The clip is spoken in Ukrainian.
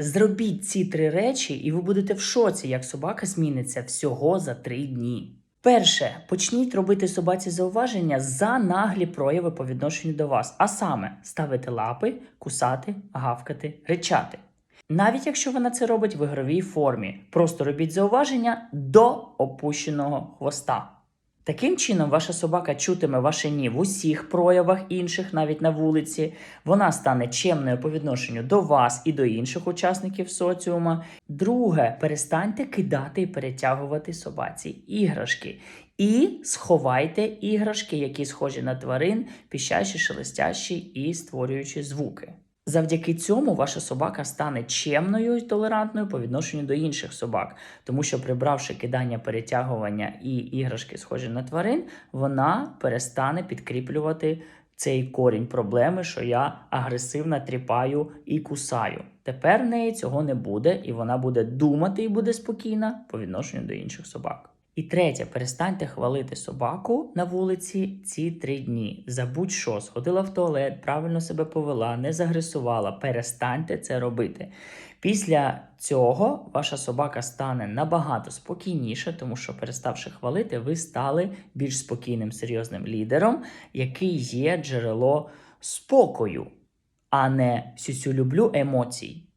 Зробіть ці три речі, і ви будете в шоці, як собака зміниться всього за три дні. Перше, почніть робити собаці зауваження за наглі прояви по відношенню до вас, а саме ставити лапи, кусати, гавкати, ричати. Навіть якщо вона це робить в ігровій формі, просто робіть зауваження до опущеного хвоста. Таким чином, ваша собака чутиме ваше ні в усіх проявах інших, навіть на вулиці. Вона стане чемною по відношенню до вас і до інших учасників соціума. Друге, перестаньте кидати і перетягувати собаці іграшки. І сховайте іграшки, які схожі на тварин, піщащі, шелестящі і створюючи звуки. Завдяки цьому ваша собака стане чемною і толерантною по відношенню до інших собак, тому що прибравши кидання, перетягування і іграшки, схожі на тварин, вона перестане підкріплювати цей корінь проблеми, що я агресивно тріпаю і кусаю. Тепер в неї цього не буде, і вона буде думати і буде спокійна по відношенню до інших собак. І третє, перестаньте хвалити собаку на вулиці ці три дні. За будь-що сходила в туалет, правильно себе повела, не загресувала. Перестаньте це робити. Після цього ваша собака стане набагато спокійніше, тому що, переставши хвалити, ви стали більш спокійним, серйозним лідером, який є джерело спокою, а не сюсю люблю емоцій.